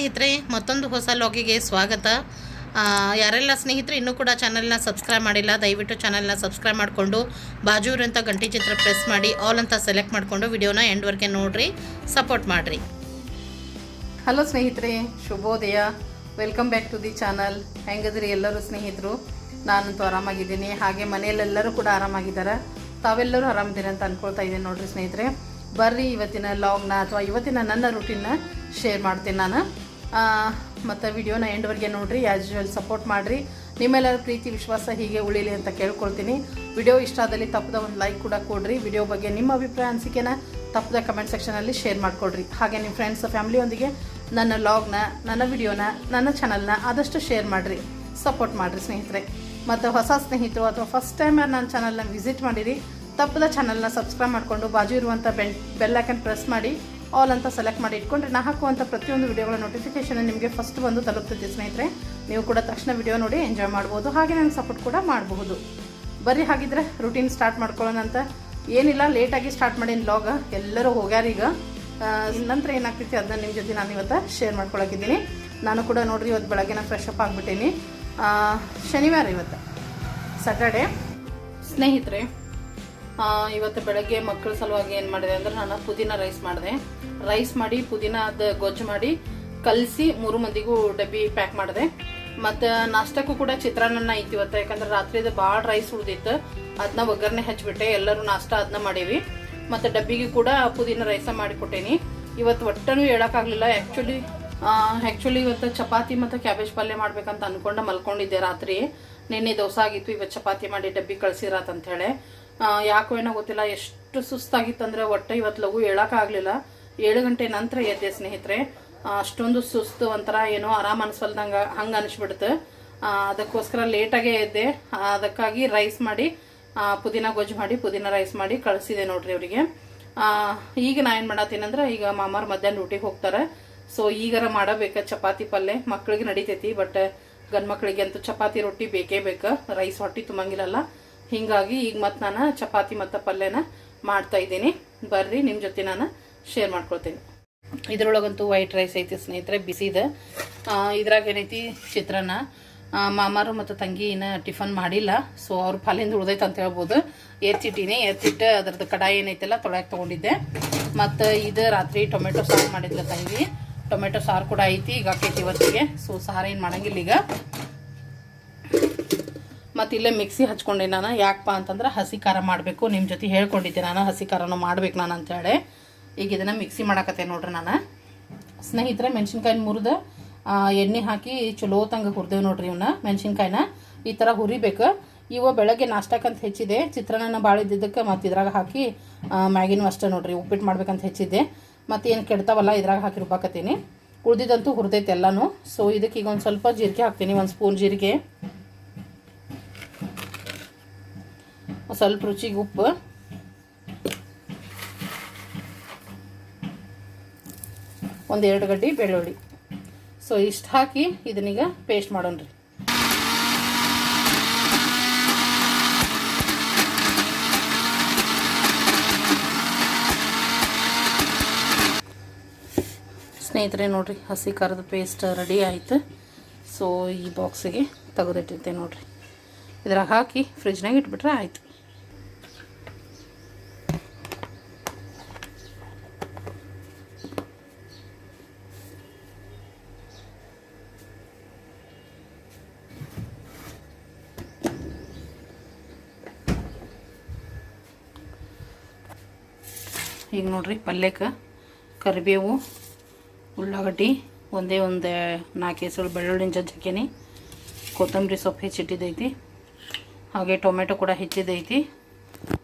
ಸ್ನೇಹಿತರೆ, ಮತ್ತೊಂದು ಹೊಸ ಲಾಗಿಗೆ ಸ್ವಾಗತ. ಯಾರೆಲ್ಲ ಸ್ನೇಹಿತರು ಇನ್ನೂ ಕೂಡ ಚಾನಲ್ನ ಸಬ್ಸ್ಕ್ರೈಬ್ ಮಾಡಿಲ್ಲ, ದಯವಿಟ್ಟು ಚಾನಲ್ನ ಸಬ್ಸ್ಕ್ರೈಬ್ ಮಾಡಿಕೊಂಡು ಬಾಜು ಅಂತ ಗಂಟೆ ಚಿತ್ರ ಪ್ರೆಸ್ ಮಾಡಿ, ಆಲ್ ಅಂತ ಸೆಲೆಕ್ಟ್ ಮಾಡಿಕೊಂಡು ವಿಡಿಯೋನ ಎಂಡ್ವರೆಗೆ ನೋಡಿರಿ, ಸಪೋರ್ಟ್ ಮಾಡಿರಿ. ಹಲೋ ಸ್ನೇಹಿತರೆ, ಶುಭೋದಯ. Welcome back to the channel. ಹೆಂಗದ್ರಿ ಎಲ್ಲರೂ ಸ್ನೇಹಿತರು? ನಾನಂತೂ ಆರಾಮಾಗಿದ್ದೀನಿ. ಹಾಗೆ ಮನೆಯಲ್ಲೆಲ್ಲರೂ ಕೂಡ ಆರಾಮಾಗಿದ್ದಾರೆ. ತಾವೆಲ್ಲರೂ ಆರಾಮಿದ್ದೀರ ಅಂತ ಅನ್ಕೊಳ್ತಾ ಇದ್ದೀನಿ ನೋಡಿರಿ ಸ್ನೇಹಿತರೆ. ಬರ್ರಿ ಇವತ್ತಿನ ಲಾಗ್ನ ಅಥವಾ ಇವತ್ತಿನ ನನ್ನ ರುಟೀನ್ನ ಶೇರ್ ಮಾಡ್ತೀನಿ ನಾನು. ಮತ್ತು ವಿಡಿಯೋನ ಎಂಡ್ವರೆಗೆ ನೋಡಿರಿ ಆ್ಯಸ್ ಯೂಶುವಲ್ ಸಪೋರ್ಟ್ ಮಾಡಿರಿ. ನಿಮ್ಮೆಲ್ಲರ ಪ್ರೀತಿ, ವಿಶ್ವಾಸ ಹೀಗೆ ಉಳಿಲಿ ಅಂತ ಕೇಳ್ಕೊಳ್ತೀನಿ. ವಿಡಿಯೋ ಇಷ್ಟ ಆದಲ್ಲಿ ತಪ್ಪದ ಒಂದು ಲೈಕ್ ಕೂಡ ಕೊಡಿರಿ. ವಿಡಿಯೋ ಬಗ್ಗೆ ನಿಮ್ಮ ಅಭಿಪ್ರಾಯ, ಅನಿಸಿಕೆನ ತಪ್ಪದ ಕಮೆಂಟ್ ಸೆಕ್ಷನಲ್ಲಿ ಶೇರ್ ಮಾಡಿಕೊಡ್ರಿ. ಹಾಗೆ ನಿಮ್ಮ ಫ್ರೆಂಡ್ಸ್ ಫ್ಯಾಮಿಲಿಯೊಂದಿಗೆ ನನ್ನ ಲಾಗ್ನ ನನ್ನ ವಿಡಿಯೋನ ನನ್ನ ಚಾನಲ್ನ ಆದಷ್ಟು ಶೇರ್ ಮಾಡಿರಿ. ಸಪೋರ್ಟ್ ಮಾಡಿರಿ ಸ್ನೇಹಿತರೆ. ಮತ್ತು ಹೊಸ ಸ್ನೇಹಿತರು ಅಥವಾ ಫಸ್ಟ್ ಟೈಮ್ ನನ್ನ ಚಾನಲ್ನ ವಿಸಿಟ್ ಮಾಡಿರಿ, ತಪ್ಪದ ಚಾನಲ್ನ ಸಬ್ಸ್ಕ್ರೈಬ್ ಮಾಡಿಕೊಂಡು ಬಾಜು ಇರುವಂಥ ಬೆಲ್ ಬೆಲ್ ಐಕನ್ ಪ್ರೆಸ್ ಮಾಡಿ. ಆಲ್ ಅಂತ ಸೆಲೆಕ್ಟ್ ಮಾಡಿ ಇಟ್ಕೊಂಡ್ರೆ ನಾ ಹಾಕುವಂಥ ಪ್ರತಿಯೊಂದು ವಿಡಿಯೋಗಳ ನೋಟಿಫಿಕೇಶನ್ ನಿಮಗೆ ಫಸ್ಟ್ ಬಂದು ತಲುಪ್ತೈತೆ ಸ್ನೇಹಿತರೆ. ನೀವು ಕೂಡ ತಕ್ಷಣ ವಿಡಿಯೋ ನೋಡಿ ಎಂಜಾಯ್ ಮಾಡ್ಬೋದು. ಹಾಗೆ ನನಗೆ ಸಪೋರ್ಟ್ ಕೂಡ ಮಾಡಬಹುದು. ಬರೀ ಹಾಗಿದ್ರೆ ರೂಟೀನ್ ಸ್ಟಾರ್ಟ್ ಮಾಡ್ಕೊಳ್ಳೋಣ ಅಂತ. ಏನಿಲ್ಲ ಲೇಟಾಗಿ ಸ್ಟಾರ್ಟ್ ಮಾಡೀನಿ ಲಾಗ ಎಲ್ಲರೂ ಹೋಗ್ಯಾರ ಈಗ. ನಂತರ ಏನಾಗ್ತೈತಿ ಅದನ್ನ ನಿಮ್ಮ ಜೊತೆ ನಾನು ಇವತ್ತು ಶೇರ್ ಮಾಡ್ಕೊಳಕಿದ್ದೀನಿ. ನಾನು ಕೂಡ ನೋಡ್ರಿ ಇವತ್ತು ಬೆಳಗ್ಗೆನ ಫ್ರೆಶ್ ಅಪ್ ಆಗಿಬಿಟ್ಟೀನಿ. ಶನಿವಾರ ಇವತ್ತು. ಸ್ಯಾಟರ್ಡೆ ಸ್ನೇಹಿತರೆ ಇವತ್ತು ಬೆಳಗ್ಗೆ ಮಕ್ಕಳ ಸಲುವಾಗಿ ಏನು ಮಾಡಿದೆ ಅಂದ್ರೆ ನಾನು ಪುದೀನ ರೈಸ್ ಮಾಡಿದೆ. ರೈಸ್ ಮಾಡಿ, ಪುದೀನದ ಗೊಜ್ಜು ಮಾಡಿ ಕಲಸಿ ಮೂರು ಮಂದಿಗೂ ಡಬ್ಬಿ ಪ್ಯಾಕ್ ಮಾಡಿದೆ. ಮತ್ತು ನಾಷ್ಟಕ್ಕೂ ಕೂಡ ಚಿತ್ರಾನ್ನ ಇವತ್ತು ಯಾಕಂದ್ರೆ ರಾತ್ರಿದು ಭಾಳ ರೈಸ್ ಉಳಿದಿತ್ತು. ಅದನ್ನ ಒಗ್ಗರಣೆ ಹಚ್ಚಿಬಿಟ್ಟೆ ಎಲ್ಲರೂ ನಾಷ್ಟ ಅದನ್ನ ಮಾಡೀವಿ. ಮತ್ತು ಡಬ್ಬಿಗೆ ಕೂಡ ಪುದೀನ ರೈಸ ಮಾಡಿಕೊಟ್ಟೇನಿ. ಇವತ್ತು ಒಟ್ಟನೂ ಹೇಳೋಕ್ಕಾಗಲಿಲ್ಲ. ಆ್ಯಕ್ಚುಲಿ ಆ್ಯಕ್ಚುಲಿ ಇವತ್ತು ಚಪಾತಿ ಮತ್ತು ಕ್ಯಾಬೇಜ್ ಪಲ್ಯ ಮಾಡ್ಬೇಕಂತ ಅಂದ್ಕೊಂಡು ಮಲ್ಕೊಂಡಿದ್ದೆ ರಾತ್ರಿ. ನಿನ್ನೆ ದೋಸೆ ಆಗಿತ್ತು, ಇವತ್ತು ಚಪಾತಿ ಮಾಡಿ ಡಬ್ಬಿ ಹೇಳಿ. ಯಾಕೋ ಏನೋ ಗೊತ್ತಿಲ್ಲ, ಎಷ್ಟು ಸುಸ್ತಾಗಿತ್ತಂದ್ರೆ ಒಟ್ಟು ಇವತ್ತು ಲಘು ಹೇಳೋಕ್ಕಾಗಲಿಲ್ಲ. ಏಳು ಗಂಟೆ ನಂತರ ಎದ್ದೆ ಸ್ನೇಹಿತರೆ. ಅಷ್ಟೊಂದು ಸುಸ್ತು, ಒಂಥರ ಏನೋ ಆರಾಮ್ ಅನ್ಸಲ್ದಂಗ ಹಂಗೆ ಅನಿಸ್ಬಿಡ್ತು. ಅದಕ್ಕೋಸ್ಕರ ಲೇಟಾಗೇ ಎದ್ದೆ. ಅದಕ್ಕಾಗಿ ರೈಸ್ ಮಾಡಿ ಪುದೀನ ಗೊಜ್ಜು ಮಾಡಿ, ಪುದೀನ ರೈಸ್ ಮಾಡಿ ಕಳಿಸಿದೆ ನೋಡ್ರಿ ಅವರಿಗೆ. ಈಗ ನಾ ಏನು ಮಾಡತ್ತೀನಂದ್ರೆ ಈಗ ಮಾಮಾರು ಮಧ್ಯಾಹ್ನ ಡ್ಯೂಟಿಗೆ ಹೋಗ್ತಾರೆ. ಸೊ ಈಗಾರ ಮಾಡಬೇಕ ಚಪಾತಿ ಪಲ್ಯ ಮಕ್ಳಿಗೆ ನಡಿತೈತಿ ಬಟ್ ಗಂಡ್ ಮಕ್ಕಳಿಗೆ ಅಂತೂ ಚಪಾತಿ ರೊಟ್ಟಿ ಬೇಕೇ ಬೇಕು. ರೈಸ್ ಹೊಟ್ಟಿ ತುಂಬಂಗಿಲ್ಲಲ್ಲ ಹಿಂಗಾಗಿ ಈಗ ಮತ್ತೆ ನಾನು ಚಪಾತಿ ಮತ್ತು ಪಲ್ಯನ ಮಾಡ್ತಾ ಇದ್ದೀನಿ. ಬರ್ರಿ ನಿಮ್ಮ ಜೊತೆ ನಾನು ಶೇರ್ ಮಾಡ್ಕೊಳ್ತೀನಿ. ಇದ್ರೊಳಗಂತೂ ವೈಟ್ ರೈಸ್ ಐತಿ ಸ್ನೇಹಿತರೆ, ಬಿಸಿದ. ಇದ್ರಾಗ ಏನೈತಿ ಚಿತ್ರಾನ್ನ? ಮಾಮಾರು ಮತ್ತು ತಂಗಿ ಇನ್ನು ಟಿಫನ್ ಮಾಡಿಲ್ಲ. ಸೊ ಅವ್ರ ಪಾಲಿಂದ ಉಳ್ದೈತೆ ಅಂತ ಹೇಳ್ಬೋದು. ಎತ್ತಿಟ್ಟಿನಿ ಎತ್ತಿಟ್ಟು ಅದ್ರದ್ದು ಕಡಾಯಿ ಏನೈತೆಲ್ಲ, ತೊಳ್ಯಾಕೆ ತೊಗೊಂಡಿದ್ದೆ. ಮತ್ತು ಇದು ರಾತ್ರಿ ಟೊಮೆಟೊ ಸಾರು ಮಾಡಿದ್ಲ ತಂಗಿ. ಟೊಮೆಟೊ ಸಾರು ಕೂಡ ಐತಿ, ಈಗ ಆಕೈತಿ ಇವತ್ತಿಗೆ. ಸೊ ಸಾರು ಏನು ಮಾಡಂಗಿಲ್ಲ ಈಗ. ಮತ್ತು ಇಲ್ಲೇ ಮಿಕ್ಸಿ ಹಚ್ಕೊಂಡೆ ನಾನು. ಯಾಕಪ್ಪ ಅಂತಂದ್ರೆ ಹಸಿ ಖಾರ ಮಾಡಬೇಕು. ನಿಮ್ಮ ಜೊತೆ ಹೇಳ್ಕೊಂಡಿದ್ದೆ ನಾನು ಹಸಿ ಖಾರನೂ ಮಾಡ್ಬೇಕು ನಾನು ಅಂತೇಳಿ. ಈಗ ಇದನ್ನು ಮಿಕ್ಸಿ ಮಾಡಕತ್ತೆ ನೋಡ್ರಿ ನಾನು. ಸ್ನೇಹಿತರೆ ಮೆಣಸಿನ್ಕಾಯಿನ ಮುರಿದು ಎಣ್ಣೆ ಹಾಕಿ ಚಲೋ ತಂಗ ಹುರಿದೇವು ನೋಡ್ರಿ ಇವನ್ನ ಮೆಣಸಿನ್ಕಾಯಿನ. ಈ ಥರ ಹುರಿಬೇಕು. ಇವ ಬೆಳಗ್ಗೆ ನಾಷ್ಟಕ್ಕಂತ ಹೆಚ್ಚಿದೆ. ಚಿತ್ರಾನ್ನ ಭಾಳ ಮತ್ತು ಇದ್ರಾಗ ಹಾಕಿ ಮ್ಯಾಗಿನೂ ಅಷ್ಟೇ ನೋಡ್ರಿ. ಉಪ್ಪಿಟ್ಟು ಮಾಡ್ಬೇಕಂತ ಹೆಚ್ಚಿದ್ದೆ. ಮತ್ತು ಏನು ಕೆಡ್ತಾವಲ್ಲ ಇದ್ರಾಗ ಹಾಕಿ ರುಬ್ಬಾಕತ್ತೀನಿ. ಉಳ್ದಿದ್ದಂತೂ ಹುರಿದೈತೆ ಎಲ್ಲನೂ. ಸೊ ಇದಕ್ಕೆ ಈಗ ಒಂದು ಸ್ವಲ್ಪ ಜೀರಿಗೆ ಹಾಕ್ತೀನಿ. ಒಂದು ಸ್ಪೂನ್ ಜೀರಿಗೆ. ಸ್ವಲ್ಪ ರುಚಿಗೆ ಉಪ್ಪು. ಒಂದು ಎರಡು ಗಡ್ಡಿ ಬೆಳ್ಳುಳ್ಳಿ. ಸೊ ಇಷ್ಟು ಹಾಕಿ ಇದನ್ನೀಗ ಪೇಸ್ಟ್ ಮಾಡೋಣ್ರಿ ಸ್ನೇಹಿತರೆ, ನೋಡಿರಿ, ಹಸಿ ಖಾರದ ಪೇಸ್ಟ್ ರೆಡಿ ಆಯ್ತು. ಸೊ ಈ ಬಾಕ್ಸಿಗೆ ತೆಗೆದಿಟ್ಟಿರ್ತೆ ನೋಡಿರಿ. ಇದ್ರಾಗ ಹಾಕಿ ಫ್ರಿಜ್ನಾಗ ಇಟ್ಬಿಟ್ರೆ ಆಯ್ತು. ಈಗ ನೋಡ್ರಿ ಪಲ್ಯಕ್ಕೆ ಕರಿಬೇವು, ಉಳ್ಳಾಗಡ್ಡಿ, ಒಂದೇ ಒಂದು ನಾಲ್ಕು ಹೆಸರು ಬೆಳ್ಳುಳ್ಳಿನ ಜಜ್ಜಿ ಹಾಕೀನಿ ಕೊತ್ತಂಬರಿ ಸೊಪ್ಪು ಹೆಚ್ಚಿಟ್ಟಿದ್ದೈತಿ ಹಾಗೆ ಟೊಮೆಟೊ ಕೂಡ ಹೆಚ್ಚಿದ್ದೈತಿ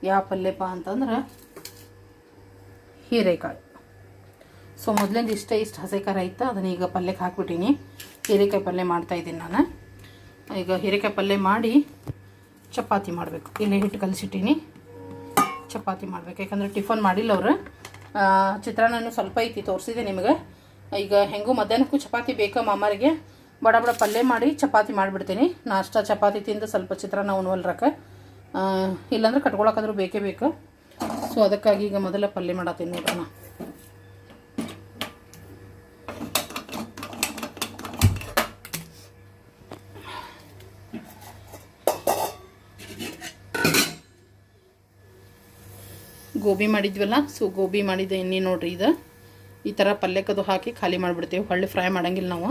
ಯಾವ ಪಲ್ಯಪ್ಪ ಅಂತಂದ್ರೆ ಹೀರೆಕಾಯಿ ಸೊ, ಮೊದಲಿಂದ ಇಷ್ಟ ಇಷ್ಟು ಹಸೆಕಾರ ಇತ್ತು ಅದನ್ನ ಈಗ ಪಲ್ಯಕ್ಕೆ ಹಾಕ್ಬಿಟ್ಟೀನಿ. ಹೀರೆಕಾಯಿ ಪಲ್ಯ ಮಾಡ್ತಾಯಿದ್ದೀನಿ ನಾನು. ಈಗ ಹೀರೆಕಾಯಿ ಪಲ್ಯ ಮಾಡಿ ಚಪಾತಿ ಮಾಡಬೇಕು. ಇಲ್ಲಿ ಹಿಟ್ಟು ಕಲಸಿಟ್ಟೀನಿ. ಚಪಾತಿ ಮಾಡ್ಬೇಕು. ಯಾಕಂದ್ರೆ ಟಿಫನ್ ಮಾಡಿಲ್ಲ ಅವರು. ಚಿತ್ರಾನ್ನನೂ ಸ್ವಲ್ಪ ಐತಿ, ತೋರಿಸಿದೆ ನಿಮಗೆ. ಈಗ ಹೆಂಗೂ ಮಧ್ಯಾಹ್ನಕ್ಕೂ ಚಪಾತಿ ಬೇಕಾ ಮಾಮಾರಿಗೆ. ಬಡ ಬಡ ಪಲ್ಯ ಮಾಡಿ ಚಪಾತಿ ಮಾಡಿಬಿಡ್ತೀನಿ. ನಾಷ್ಟ, ಚಪಾತಿ ತಿಂದು ಸ್ವಲ್ಪ ಚಿತ್ರಾನ್ನ ಉಣ್ವಲ್ರಕ್ಕ ಇಲ್ಲಾಂದ್ರೆ ಕಟ್ಕೊಳಕಾದ್ರೂ ಬೇಕೇ ಬೇಕು. ಸೊ ಅದಕ್ಕಾಗಿ ಈಗ ಮೊದಲ ಪಲ್ಯ ಮಾಡತ್ತೀನಿ ನೋಡೋಣ. ಗೋಬಿ ಮಾಡಿದ್ವಲ್ಲ ಸೊ ಗೋಬಿ ಮಾಡಿದ ಎಣ್ಣೆ ನೋಡ್ರಿ ಇದು. ಈ ಥರ ಪಲ್ಯಕ್ಕದು ಹಾಕಿ ಖಾಲಿ ಮಾಡಿಬಿಡ್ತೀವಿ. ಹೊಳ್ಳಿ ಫ್ರೈ ಮಾಡಂಗಿಲ್ಲ ನಾವು.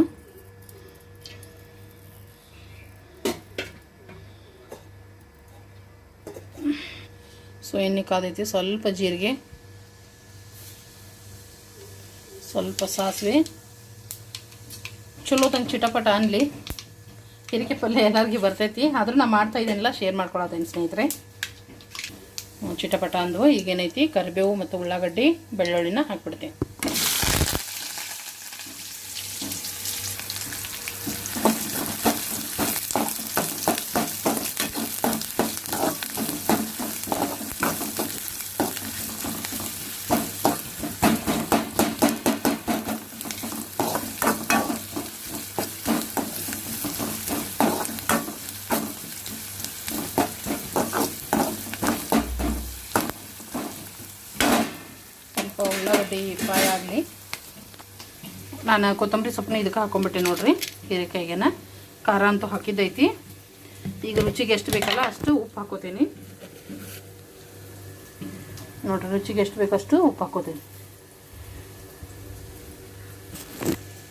ಸೊ ಎಣ್ಣೆ ಕಾದೈತಿ. ಸ್ವಲ್ಪ ಜೀರಿಗೆ, ಸ್ವಲ್ಪ ಸಾಸಿವೆ. ಚಲೋ ತಂಗೆ ಚಿಟಪಟ ಅನ್ಲಿ. ಹಿರಿಕೆ ಪಲ್ಯ ಎಲ್ಲರಿಗೂ ಬರ್ತೈತಿ. ಆದರೂ ನಾನು ಮಾಡ್ತಾ ಇದ್ದೀನಲ್ಲ ಶೇರ್ ಮಾಡ್ಕೊಳತ್ತೇನೆ ಸ್ನೇಹಿತರೆ. ಚಿಟಪಟ ಅಂದ್ವು ಈಗೇನೈತಿ? ಕರಿಬೇವು ಮತ್ತು ಉಳ್ಳಾಗಡ್ಡಿ ಬೆಳ್ಳುಳ್ಳಿನ ಹಾಕ್ಬಿಡ್ತೀನಿ ಸ್ವಲ್ಪ ಉಳ್ಳಾಗಡ್ಡಿ ಫ್ರೈ ಆಗಲಿ ನಾನು ಕೊತ್ತಂಬರಿ ಸೊಪ್ಪನ್ನ ಇದಕ್ಕೆ ಹಾಕೊಂಡ್ಬಿಟ್ಟೆ ನೋಡ್ರಿ, ಹೀರೆಕಾಯಿಗೆನ. ಖಾರ ಅಂತೂ ಹಾಕಿದ್ದೈತಿ. ಈಗ ರುಚಿಗೆ ಎಷ್ಟು ಬೇಕಲ್ಲ ಅಷ್ಟು ಉಪ್ಪು ಹಾಕೋತೀನಿ. ನೋಡ್ರಿ, ರುಚಿಗೆ ಎಷ್ಟು ಬೇಕಷ್ಟು ಉಪ್ಪು ಹಾಕೋತೀನಿ.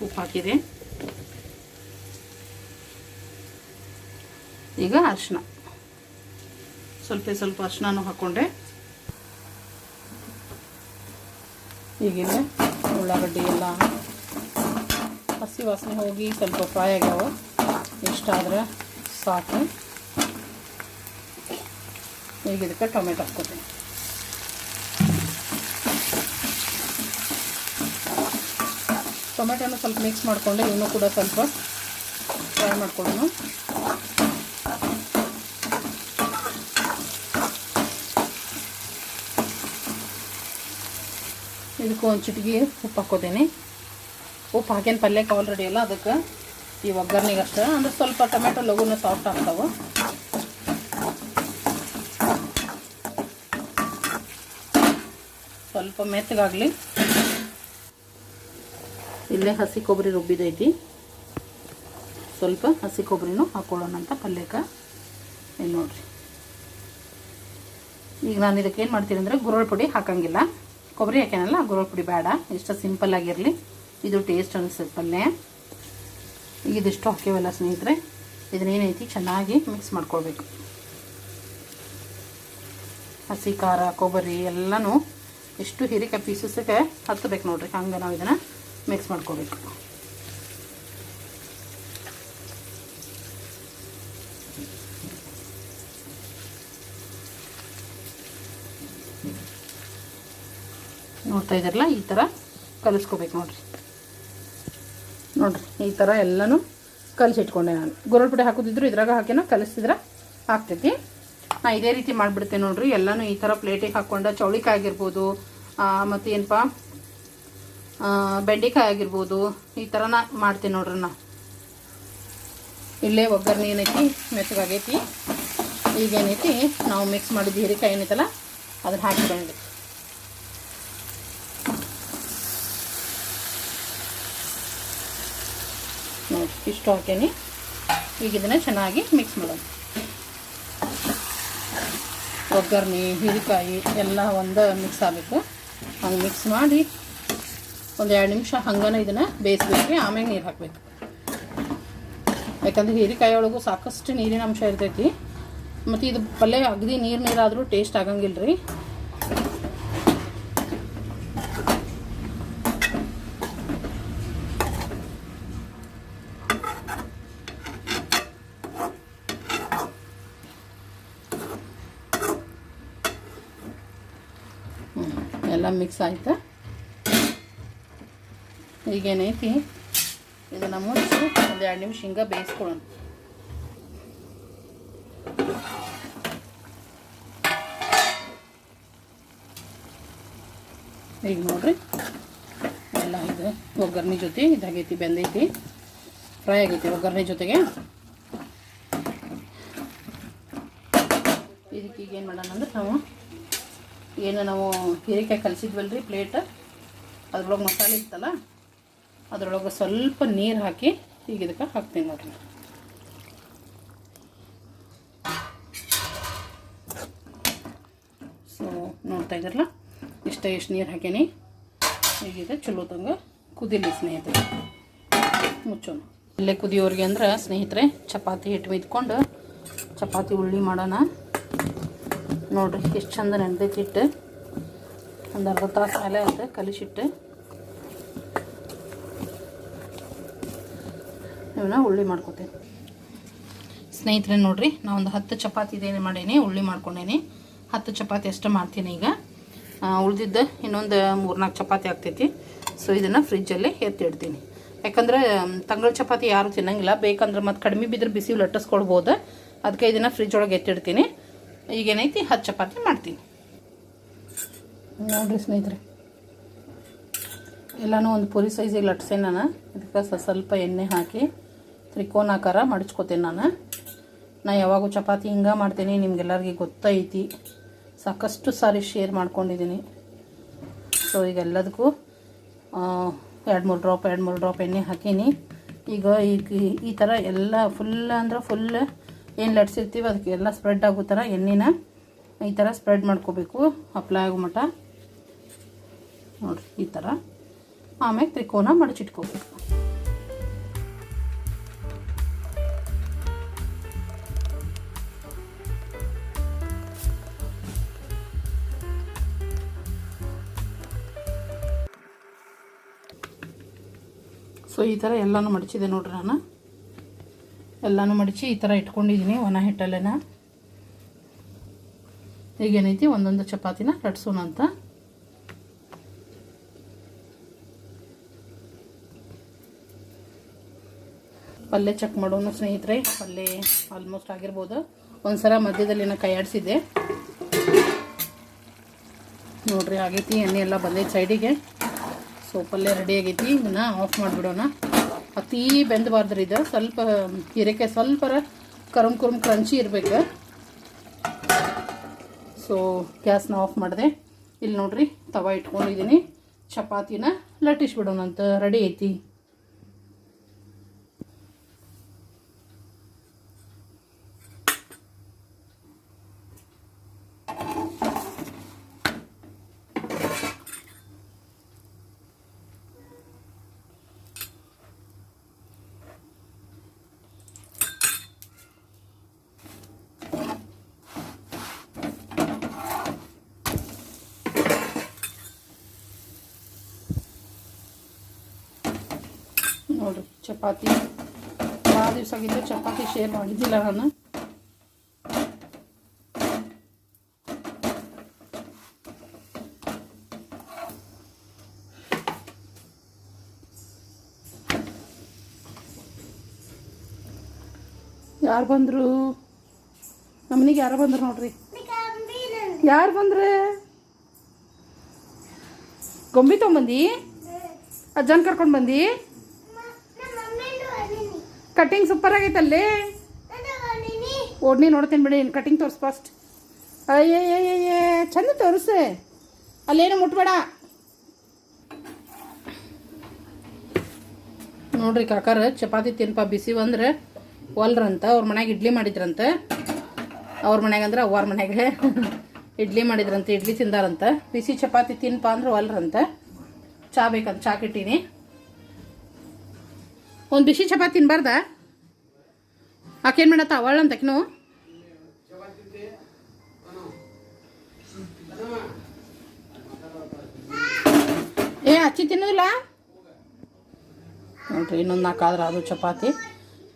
ಉಪ್ಪು ಹಾಕಿದೆ. ಈಗ ಅರಿಶಿನ. ಸ್ವಲ್ಪ ಸ್ವಲ್ಪ ಅರಿಶಿನೂ ಹಾಕ್ಕೊಂಡೆ ಈಗಿನ ಉಳ್ಳಾಗಡ್ಡಿ ಎಲ್ಲ ಹಸಿ ವಾಸನೆ ಹೋಗಿ ಸ್ವಲ್ಪ ಫ್ರೈ ಆಗ್ಯಾವ. ಇಷ್ಟಾದರೆ ಸಾಕು. ಈಗ ಇದಕ್ಕೆ ಟೊಮೆಟೊ ಹಾಕ್ಕೋತೀನಿ. ಟೊಮೆಟೊನ ಸ್ವಲ್ಪ ಮಿಕ್ಸ್ ಮಾಡಿಕೊಂಡು ಇವನು ಕೂಡ ಸ್ವಲ್ಪ ಫ್ರೈ ಮಾಡ್ಕೊಳ್ಳೋಣ ಇದಕ್ಕೂ ಒಂದು ಚಿಟಿಗೆ ಉಪ್ಪು ಹಾಕೋತೀನಿ ಉಪ್ಪು ಹಾಕಿನ ಪಲ್ಯಕ್ಕೆ ಆಲ್ರೆಡಿ ಅಲ್ಲ ಅದಕ್ಕೆ. ಈ ಒಗ್ಗರಣೆಗೆ ಅಷ್ಟೇ. ಅಂದ್ರೆ ಸ್ವಲ್ಪ ಟೊಮೆಟೊ ಲಘುನ ಸಾಫ್ಟ್ ಆಗ್ತಾವೆ. ಸ್ವಲ್ಪ ಮೆತ್ತಗಾಗಲಿ. ಇಲ್ಲೇ ಹಸಿ ಕೊಬ್ಬರಿ ರುಬ್ಬಿದೈತಿ. ಸ್ವಲ್ಪ ಹಸಿ ಕೊಬ್ಬರಿನೂ ಹಾಕೊಳ್ಳೋಣ ಅಂತ ಪಲ್ಯಕ್ಕೆ. ಇಲ್ಲಿ ನೋಡ್ರಿ. ಈಗ ನಾನು ಇದಕ್ಕೆ ಏನು ಮಾಡ್ತೀನಿ ಅಂದರೆ ಗುರೋಳ್ ಪುಡಿ ಹಾಕಂಗಿಲ್ಲ. ಕೊಬ್ಬರಿ ಹಾಕ್ಯಾನಲ್ಲ ಗುರೋಳ್ ಪುಡಿ ಬೇಡ. ಇಷ್ಟು ಸಿಂಪಲ್ ಆಗಿರಲಿ. ಇದು ಟೇಸ್ಟ್ ಅನಿಸ್ತದೆ ಪಲ್ಯ ಇದಿಷ್ಟು ಹಾಕ್ಯವಲ್ಲ ಸ್ನೇಹಿತರೆ ಇದನ್ನೇನೈತಿ ಚೆನ್ನಾಗಿ ಮಿಕ್ಸ್ ಮಾಡ್ಕೊಳ್ಬೇಕು. ಹಸಿ, ಖಾರ, ಕೊಬ್ಬರಿ ಎಲ್ಲನೂ ಎಷ್ಟು ಹಿರಿಕಾಯಿ ಪೀಸಸ್ಗೆ ಹತ್ತಬೇಕು ನೋಡ್ರಿ, ಹಂಗೆ ನಾವು ಇದನ್ನು ಮಿಕ್ಸ್ ಮಾಡ್ಕೋಬೇಕು ನೋಡ್ತಾ ಇದ್ದಾರಲ್ಲ, ಈ ಥರ ಕಲಿಸ್ಕೋಬೇಕು ನೋಡ್ರಿ. ಈ ಥರ ಎಲ್ಲನೂ ಕಲಸಿಟ್ಕೊಂಡೆ ನಾನು. ಗುರಲ್ ಪುಡಿ ಹಾಕೋದಿದ್ರು ಇದ್ರಾಗ ಹಾಕಿನ ಕಲಿಸಿದ್ರೆ ಆಗ್ತೈತಿ. ನಾ ಇದೇ ರೀತಿ ಮಾಡಿಬಿಡ್ತೇನೆ ನೋಡ್ರಿ, ಎಲ್ಲನೂ ಈ ಥರ ಪ್ಲೇಟಿಗೆ ಹಾಕ್ಕೊಂಡು ಚೌಳಿಕಾಯಿ ಆಗಿರ್ಬೋದು ಮತ್ತು ಏನಪ್ಪ ಬೆಂಡೆಕಾಯಿ ಆಗಿರ್ಬೋದು ಈ ಥರ ನಾ ಮಾಡ್ತೀನಿ ನೋಡ್ರಿ ನಾ. ಇಲ್ಲೇ ಒಗ್ಗರಣೆ ಏನೈತಿ, ಮೆತ್ತಗಾಗೈತಿ. ಈಗೇನೈತಿ, ನಾವು ಮಿಕ್ಸ್ ಮಾಡಿದ್ದು ಹೀರೆಕಾಯಿ ಏನೈತಲ್ಲ, ಅದನ್ನು ಹಾಕಿಕೊಂಡು. ನೋಡಿ, ಇಷ್ಟು ಹಾಕೇನಿ ಈಗ ಇದನ್ನು ಚೆನ್ನಾಗಿ ಮಿಕ್ಸ್ ಮಾಡೋಣ. ಒಗ್ಗರಣೆ, ಹೀರೆಕಾಯಿ ಎಲ್ಲ ಒಂದು ಮಿಕ್ಸ್ ಆಗಬೇಕು. ಹಂಗೆ ಮಿಕ್ಸ್ ಮಾಡಿ ಒಂದು ಎರಡು ನಿಮಿಷ ಹಂಗನ ಇದನ್ನು ಬೇಯಿಸ್ಬೇಕು ಆಮೇಲೆ ನೀರು ಹಾಕಬೇಕು. ಯಾಕಂದ್ರೆ ಹೀರೆಕಾಯಿ ಒಳಗೂ ಸಾಕಷ್ಟು ನೀರಿನ ಅಂಶ ಇರ್ತೈತಿ. ಮತ್ತು ಇದು ಪಲ್ಯ ಅಗದಿ ನೀರು ನೀರಾದರೂ ಟೇಸ್ಟ್ ಆಗಂಗಿಲ್ಲ ರೀ ಎಲ್ಲ ಮಿಕ್ಸ್ ಆಯ್ತಾ? ಈಗೇನೈತಿ ಇದನ್ನು ಮುಚ್ಚಿ, ಒಂದು ಎರಡು ನಿಮಿಷ ಹಿಂಗೆ ಬೇಯಿಸ್ಕೊಳ್ಳೋಣ. ಈಗ ನೋಡ್ರಿ, ಎಲ್ಲ ಇದು. ಒಗ್ಗರಣೆ ಜೊತೆ ಇದಾಗೈತಿ, ಬೆಂದೈತಿ. ಫ್ರೈ ಆಗೈತಿ ಒಗ್ಗರಣೆ ಜೊತೆಗೆ. ಇದಕ್ಕೆ ಈಗ ಏನು ಮಾಡೋಣ ಅಂದ್ರೆ ನಾವು ಏನು ನಾವು ಹೀರೆಕಾಯಿ ರೀ ಪ್ಲೇಟ್ ಅದ್ರೊಳಗೆ ಮಸಾಲೆ ಇತ್ತಲ್ಲ, ಅದ್ರೊಳಗೆ ಸ್ವಲ್ಪ ನೀರು ಹಾಕಿ ಈಗ ಇದಕ್ಕೆ ಹಾಕ್ತೀನಿ ನೋಡ್ರಿ ಸೊ ನೋಡಿ ನೋಡ್ತಾ ಇದ್ರಲ್ಲ, ಇಷ್ಟ ಎಷ್ಟು ನೀರು ಹಾಕೇನಿ ಈಗಿದೆ ಚಲೋ ತಂಗ ಕುದಿಲಿ ಸ್ನೇಹಿತರೆ. ಮುಚ್ಚೋಣ. ಇಲ್ಲೇ ಕುದಿಯೋರಿಗೆ ಅಂದ್ರೆ ಸ್ನೇಹಿತರೆ, ಚಪಾತಿ ಹಿಟ್ಟು ಮಿದ್ಕೊಂಡು ಚಪಾತಿ ಉಳ್ಳಿ ಮಾಡೋಣ. ನೋಡ್ರಿ, ಎಷ್ಟು ಚಂದ ನೆನೆದೈತಿ ಹಿಟ್ಟು. ಒಂದು ಅರ್ಧ ತಾಸು ಮೇಲೆ ಆಯ್ತು ಕಲಿಸಿಟ್ಟು ಇವನ್ನ ಉಳ್ಳಿ ಮಾಡ್ಕೊತೀನಿ. ಸ್ನೇಹಿತರೆ, ನೋಡಿರಿ ನಾ ಒಂದು ಹತ್ತು ಚಪಾತಿ ಇದೇನು ಮಾಡೀನಿ, ಉಳ್ಳಿ ಮಾಡ್ಕೊಂಡೇನಿ. ಹತ್ತು ಚಪಾತಿ ಅಷ್ಟು ಮಾಡ್ತೀನಿ ಈಗ. ಉಳ್ದಿದ್ದು ಇನ್ನೊಂದು ಮೂರ್ನಾಲ್ಕು ಚಪಾತಿ ಆಗ್ತೈತಿ. ಸೊ ಇದನ್ನು ಫ್ರಿಜ್ಜಲ್ಲಿ ಎತ್ತಿಡ್ತೀನಿ ಯಾಕಂದ್ರೆ ತಂಗಳ ಚಪಾತಿ ಯಾರು ತಿನ್ನಂಗಿಲ್ಲ. ಬೇಕಂದ್ರೆ ಮತ್ತು ಕಡಿಮೆ ಬಿದ್ದರೆ ಬಿಸಿ ಲಟ್ಟಿಸ್ಕೊಳ್ಬೋದು. ಅದಕ್ಕೆ ಇದನ್ನು ಫ್ರಿಜ್ ಒಳಗೆ ಎತ್ತಿಡ್ತೀನಿ ಈಗೇನೈತಿ ಹತ್ತು ಚಪಾತಿ ಮಾಡ್ತೀನಿ. ನೋಡ್ರಿ ಸ್ನೇಹಿತರೆ. ಎಲ್ಲನೂ ಒಂದು ಪೂರಿ ಸೈಜಿಗೆ ಲಟ್ಸೇ ನಾನು. ಇದಕ್ಕೆ ಸ್ವಲ್ಪ ಎಣ್ಣೆ ಹಾಕಿ ತ್ರಿಕೋನಾಕಾರ ಮಡಚ್ಕೋತೇನೆ ನಾನು. ನಾ ಯಾವಾಗೂ ಚಪಾತಿ ಹಿಂಗೆ ಮಾಡ್ತೀನಿ, ನಿಮ್ಗೆಲ್ಲರಿಗೆ ಗೊತ್ತೈತಿ. ಸಾಕಷ್ಟು ಸಾರಿ ಶೇರ್ ಮಾಡ್ಕೊಂಡಿದ್ದೀನಿ ಸೊ ಈಗ ಎಲ್ಲದಕ್ಕೂ ಎರಡು ಮೂರು ಡ್ರಾಪ್ ಎರಡು ಮೂರು ಡ್ರಾಪ್ ಎಣ್ಣೆ ಹಾಕೀನಿ. ಈಗ ಈಗ ಈ- ಈ ಥರ ಎಲ್ಲ ಫುಲ್ ಅಂದ್ರೆ ಫುಲ್ ಏನು ಲಟ್ಸಿರ್ತೀವಿ ಅದಕ್ಕೆ ಎಲ್ಲ ಸ್ಪ್ರೆಡ್ ಆಗೋ ಥರ ಎಣ್ಣೆನ ಈ ಥರ ಸ್ಪ್ರೆಡ್ ಮಾಡ್ಕೋಬೇಕು. ಅಪ್ಲೈ ಆಗೋ ಮಟ್ಟ ನೋಡಿರಿ, ಈ ಥರ ಆಮೇಲೆ ತ್ರಿಕೋನ ಮಡಚಿಟ್ಕೋಬೇಕು. ಸೊ ಈ ಥರ ಎಲ್ಲನೂ ಮಡಚಿದೆ ನೋಡ್ರಿ ನಾನು. ಎಲ್ಲನೂ ಮಡಚಿ ಈ ಥರ ಇಟ್ಕೊಂಡಿದ್ದೀನಿ ಒಣ ಹಿಟ್ಟಲ್ಲೇನ ಈಗೇನೈತಿ? ಒಂದೊಂದು ಚಪಾತಿನ ಲಟ್ಸೋಣ ಅಂತ. ಪಲ್ಯ ಚೆಕ್ ಮಾಡೋಣ ಸ್ನೇಹಿತರೆ ಪಲ್ಯ ಆಲ್ಮೋಸ್ಟ್ ಆಗಿರ್ಬೋದು. ಒಂದ್ಸಲ ಮಧ್ಯದಲ್ಲಿ ನಾನು ಕೈ ಆಡಿಸಿದ್ದೆ. ನೋಡ್ರಿ, ಆಗೈತಿ, ಎಣ್ಣೆ ಎಲ್ಲ ಬಂದೈತಿ ಸೈಡಿಗೆ ಸೊ ಪಲ್ಯ ರೆಡಿ ಆಗೈತಿ. ಇದನ್ನ ಆಫ್ ಮಾಡಿಬಿಡೋಣ. ಅತೀ ಬೆಂದಬಾರ್ದ್ರಿ ಇದು. ಸ್ವಲ್ಪ ಹೀರೆಕಾಯಿ ಸ್ವಲ್ಪ ಕರುಮ್ ಕುರುಮ್ ಕ್ರಂಚಿ ಇರಬೇಕು. ಸೊ ಗ್ಯಾಸ್ನ ಆಫ್ ಮಾಡಿದೆ. ಇಲ್ಲಿ ನೋಡ್ರಿ, ತವ ಇಟ್ಕೊಂಡಿದ್ದೀನಿ ಚಪಾತಿನ ಲಟ್ಟಿಸ್ಬಿಡೋಣಂತ ರೆಡಿ ಐತಿ ನೋಡ್ರಿ ಚಪಾತಿ. ಭಾಳ ದಿವಸ ಆಗಿದ್ದು ಚಪಾತಿ ಶೇರ್ ಮಾಡಿದ್ದಿಲ್ಲ ನಾನು. ಯಾರು ಬಂದರು? ನಮ್ಮನಿಗೆ ಯಾರು ಬಂದ್ರು ನೋಡ್ರಿ. ಯಾರು ಬಂದ್ರೆ? ಗೊಂಬಿ ತೊಗೊಂಬಂದು? ಅಜ್ಜನ್ ಕರ್ಕೊಂಡು ಬಂದಿ? ಕಟಿಂಗ್ ಸೂಪರ್ ಆಗೈತಲ್ಲಿ ಓಡ್ನಿ ನೋಡ್ತೀನಿ ಬಿಡಿ ಕಟಿಂಗ್ ತೋರಿಸ್ ಫಸ್ಟ್ ಅಯ್ಯಯ್ಯಯ್ಯೇ ಚಂದ ತೋರಿಸೆ ಅಲ್ಲೇನು ಮುಟ್ಬೇಡ ನೋಡ್ರಿ ಕಾಕಾರ ಚಪಾತಿ ತಿನ್ಪ ಬಿಸಿ ಬಂದ್ರೆ ಒಲ್ರಂತ ಅವ್ರ ಮನ್ಯಾಗ ಇಡ್ಲಿ ಮಾಡಿದ್ರಂತ ಅವ್ರ ಮನ್ಯಾಗ ಅಂದ್ರೆ ಅವ್ರ ಮನೆಗೆ ಇಡ್ಲಿ ಮಾಡಿದ್ರಂತ ಇಡ್ಲಿ ತಿಂದಾರಂತ ಬಿಸಿ ಚಪಾತಿ ತಿನ್ಪ ಅಂದ್ರೆ ಒಲ್ರಂತ ಚಾ ಬೇಕಂತ ಚಾ ಕಿಟ್ಟೀನಿ ಒಂದು ಬಿಸಿ ಚಪಾತಿ ತಿನ್ಬಾರ್ದ? ಆಕೇನು ಮಾಡತ್ತ? ಅವಳ ಅಂತಕಿನು ಏ ಹಚ್ಚಿ ತಿನ್ನೋದಿಲ್ಲ? ನೋಡ್ರಿ, ಇನ್ನೊಂದು ನಾಲ್ಕಾದ್ರೆ ಅದು ಚಪಾತಿ.